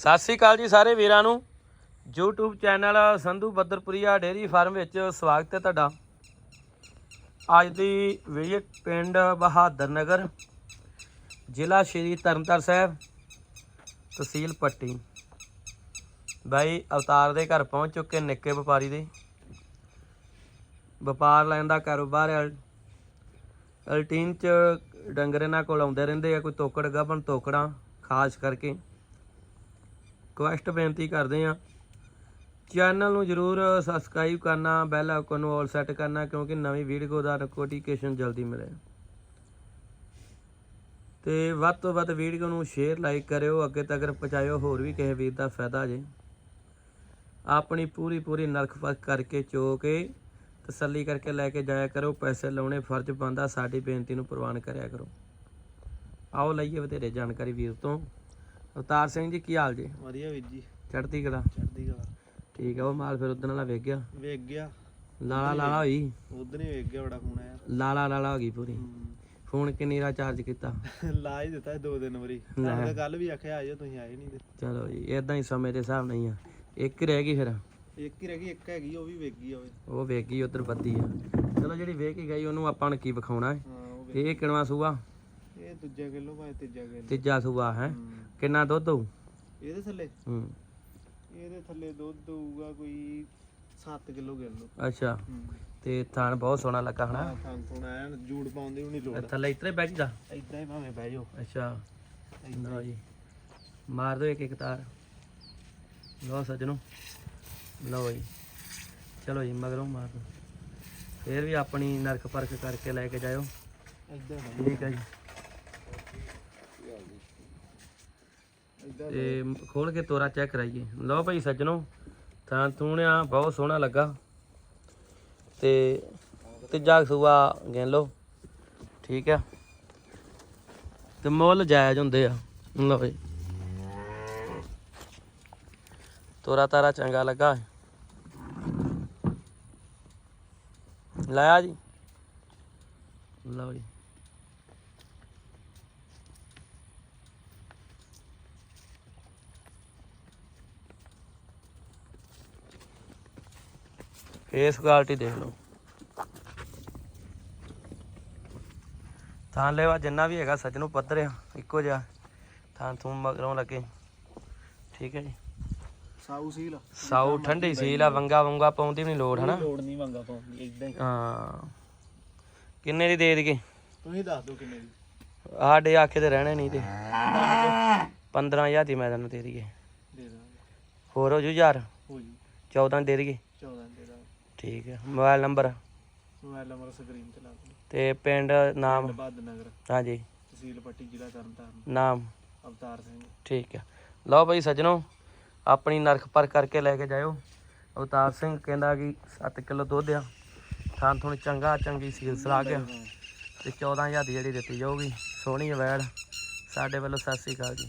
ਸਤਿ ਸ੍ਰੀ ਅਕਾਲ ਜੀ ਸਾਰੇ ਵੀਰਾਂ ਨੂੰ। YouTube channel Sandhu Badarpuria dairy farm ਵਿੱਚ ਸਵਾਗਤ ਹੈ ਤੁਹਾਡਾ। ਅੱਜ ਦੀ ਵਿਜ਼ਿਟ ਪਿੰਡ ਬਹਾਦਰ ਨਗਰ, ਜ਼ਿਲ੍ਹਾ ਸ਼੍ਰੀ ਤਰਨਤਾਰਨ ਸਾਹਿਬ, ਤਹਿਸੀਲ ਪੱਟੀ। ਬਾਈ ਅਵਤਾਰ ਦੇ ਘਰ ਪਹੁੰਚ ਚੁੱਕੇ ਨਿੱਕੇ ਵਪਾਰੀ ਦੇ। ਵਪਾਰ ਲੈਣ ਦਾ ਕਾਰੋਬਾਰ ਹੈ। ਅਲਟੀਨ ਚ ਡੰਗਰ ਇਹਨਾਂ ਕੋਲ ਆਉਂਦੇ ਰਹਿੰਦੇ ਆ, ਕੋਈ ਤੋਕੜ ਗੱਭਣ ਤੋਕੜਾਂ, ਖਾਸ ਕਰਕੇ। ਰਿਕੁਐਸਟ ਬੇਨਤੀ ਕਰਦੇ ਆ ਚੈਨਲ ਨੂੰ ਜਰੂਰ ਸਬਸਕ੍ਰਾਈਬ ਕਰਨਾ ਬੈਲ ਆਈਕਨ ਨੂੰ ਆਲ ਸੈੱਟ ਕਰਨਾ, ਕਿਉਂਕਿ ਨਵੀਂ ਵੀਡੀਓ ਦਾ ਨੋਟੀਫਿਕੇਸ਼ਨ ਜਲਦੀ ਮਿਲੇ। ਤੇ ਵੱਧ ਤੋਂ ਵੱਧ ਵੀਡੀਓ ਨੂੰ ਸ਼ੇਅਰ ਲਾਈਕ ਕਰਿਓ, ਅੱਗੇ ਤੱਕ ਪਹੁੰਚਾਇਓ, ਹੋਰ ਵੀ ਕਿਸੇ ਵੀਰ ਦਾ ਫਾਇਦਾ ਜੇ। ਆਪਣੀ ਪੂਰੀ ਪੂਰੀ ਨਰਖ ਪਰਖ ਕਰਕੇ ਚੋ ਕੇ, ਤਸੱਲੀ ਕਰਕੇ ਲੈ ਕੇ ਜਾਇਆ ਕਰੋ, ਪੈਸੇ ਲਾਉਣੇ ਫਰਜ਼ ਬੰਦਾ ਸਾਡੀ ਬੇਨਤੀ ਨੂੰ ਪ੍ਰਵਾਨ ਕਰਿਆ ਕਰੋ। ਆਓ ਲਈਏ ਵਧੇਰੇ ਜਾਣਕਾਰੀ ਵੀਰ ਤੋਂ। ਅਵਤਾਰ ਸਿੰਘ ਜੀ ਕੀ ਹਾਲ ਜੀ? ਵਧੀਆ ਵੀਰ ਜੀ। ਚੜ੍ਹਦੀ ਕਲਾ? ਚੜਦੀ ਕਲਾ। ਠੀਕ ਆ ਉਹ ਮਾਲ ਫਿਰ ਉਦਣ ਵਾਲਾ ਵੇਖ ਗਿਆ? ਵੇਖ ਗਿਆ। ਲਾਲਾ ਲਾਲਾ ਹੋਈ? ਉਧਰ ਹੀ ਵੇਖ ਗਿਆ ਬੜਾ ਫੋਨ ਆਇਆ ਲਾਲਾ ਲਾਲਾ ਹੋ ਗਈ ਪੂਰੀ। ਫੋਨ ਕਿੰਨੀ ਰਾ ਚਾਰਜ ਕੀਤਾ? ਲਾ ਹੀ ਦਿੱਤਾ ਦੋ ਦਿਨ ਵਾਰੀ। ਮੈਂ ਕੱਲ ਵੀ ਆਖਿਆ ਆ ਜਾਓ ਤੁਸੀਂ ਆਏ ਨਹੀਂ ਤੇ ਚਲੋ ਜੀ ਇਦਾਂ ਹੀ ਸਮੇਂ ਦੇ ਹਿਸਾਬ ਨਹੀਂ ਆ। ਇੱਕ ਰਹਿ ਗਈ ਫਿਰ। ਇੱਕ ਹੀ ਰਹਿ ਗਈ ਇੱਕ ਹੈਗੀ ਉਹ ਵੀ ਵੇਖ ਗਈ ਹੋਵੇ। ਉਹ ਵੇਖ ਗਈ ਉਧਰ ਬੱਦੀ ਆ। ਚਲੋ ਜਿਹੜੀ ਵੇਖ ਕੇ ਗਈ ਉਹਨੂੰ ਆਪਾਂ ਨੂੰ ਕੀ ਵਿਖਾਉਣਾ ਹੈ? ਇਹ ਕਿਣਵਾ ਸੂਆ। ਇਹ ਦੂਜਾ ਕਿਲੋ ਭਾਵੇਂ ਤੀਜਾ ਕਿਲੋ। ਤੀਜਾ ਸੂਆ ਹੈ। ਕਿੰਨਾ ਦੁੱਧ ਹੋਊ? ਇਹਦੇ ਥੱਲੇ? ਹੂੰ। ਇਹਦੇ ਥੱਲੇ ਦੁੱਧ ਹੋਊਗਾ ਕੋਈ 7 ਕਿਲੋ ਕਿਲੋ। ਅੱਛਾ। ਤੇ ਥਾਣ ਬਹੁਤ ਸੋਹਣਾ ਲੱਗਾ ਹਨਾ? ਹਾਂ ਥੋਣਾ ਆਇਆ ਜੂੜ ਪਾਉਣ ਦੀ ਵੀ ਨਹੀਂ ਲੋੜ। ਥੱਲੇ ਇਤਰੇ ਬੈਠ ਜਾ ਇਦਾਂ ਹੀ ਭਾਵੇਂ ਬਹਿ ਜਾਓ। ਅੱਛਾ। ਲਓ ਜੀ। ਮਾਰ ਦੋ ਇੱਕ ਇੱਕ ਤਾਰ। ਲਓ ਸੱਜਣੋ। ਲਓ ਜੀ। ਚਲੋ ਜੀ ਮਗਰੋਂ ਮਾਰ ਦੋ ਫੇਰ ਵੀ ਆਪਣੀ ਨਰਕ ਪਰਖ ਕਰਕੇ ਲੈ ਕੇ ਜਾਇਓ। ਇਦਾਂ ਠੀਕ ਹੈ ਜੀ। ਤੇ ਖੋਲ ਕੇ ਤੋਰਾ ਚੈੱਕ ਕਰਾਈਏ। ਲਓ ਭਾਈ ਸੱਜਣੋ, ਥਾਂ ਥੂਣਿਆ, ਬਹੁਤ ਸੋਹਣਾ ਲੱਗਾ। ਤੇ ਤੀਜਾ ਸੂਆ ਗਿਣ ਲਓ, ਠੀਕ ਆ? ਤੇ ਮੁੱਲ ਜਾਇਜ਼ ਹੁੰਦੇ ਆ। ਲਓ ਜੀ ਤੋਰਾ ਤਾਰਾ ਚੰਗਾ ਲੱਗਾ। ਲਾਇਆ ਜੀ? ਲਓ ਜੀ। ਫੇਸ ਕੁਆਲਿਟੀ ਦੇਖ ਲਓ। ਥਾਂ ਲੈਵਾ ਜਿੰਨਾ ਵੀ ਹੈਗਾ ਸੱਜ ਨੂੰ ਪੱਧਰ ਆ ਇੱਕੋ ਜਿਹਾ। ਥਾਂ ਥੂੰ ਮਗਰੋਂ ਲੱਗੇ। ਠੀਕ ਹੈ ਜੀ। ਸਾਊ ਸੀਲ ਸਾਊ ਠੰਡੀ ਸੀਲ ਆ ਵੰਗਾ ਵੰਗਾ ਪਾਉਂਦੀ ਵੀ ਨਹੀਂ ਲੋੜ ਹਨਾ? ਲੋੜ ਨਹੀਂ ਮੰਗਾ ਪਾਉਂਦੀ ਇਦਾਂ ਹੀ। ਹਾਂ। ਕਿੰਨੇ ਦੀ ਦੇ ਦਈਏ? ਤੁਸੀਂ ਦੱਸ ਦਿਓ ਕਿੰਨੇ ਦੀ। ਸਾਡੇ ਆਖੇ ਤੇ ਰਹਿਣੇ ਨਹੀਂ ਤੇ। 15000 ਦੀ ਮੈਂ ਤੈਨੂੰ ਦੇ ਦਈਏ। ਦੇ ਦਾਂਗੇ। ਹੋਰ ਹੋ ਜੂ ਯਾਰ ਹੋ ਜੀ। 14 ਦੇ ਦਈਏ। 14 ਦੇ ਦਾਂਗੇ ਠੀਕ ਹੈ। Mobile number? Mobile number screen ਤੇ ਲਾ ਦਿਓ। ਤੇ ਪਿੰਡ ਨਾਮ? ਬਹਾਦਰ ਨਗਰ ਹਾਂਜੀ। ਤਹਿਸੀਲ ਪੱਟੀ ਜ਼ਿਲ੍ਹਾ ਤਰਨਤਾਰਨ। ਨਾਮ? ਅਵਤਾਰ ਸਿੰਘ। ਠੀਕ ਹੈ। ਲਓ ਭਾਈ ਸੱਜਣੋ ਆਪਣੀ ਨਰਖ ਪਰ ਕਰਕੇ ਲੈ ਕੇ ਜਾਇਓ। ਅਵਤਾਰ ਸਿੰਘ ਕਹਿੰਦਾ ਕਿ 7 ਕਿਲੋ ਦੁੱਧ ਆ। ਥਾਂ ਥੁਣ ਚੰਗਾ ਚੰਗੀ ਸੀਲ ਸਲਾ ਗਿਆ ਤੇ 14000 ਦੀ ਜਿਹੜੀ ਦਿੱਤੀ ਜਾਊਗੀ ਸੋਹਣੀ ਵੈੜ ਸਾਡੇ ਵੱਲੋਂ ਸਤਿ ਸ੍ਰੀ ਅਕਾਲ ਜੀ।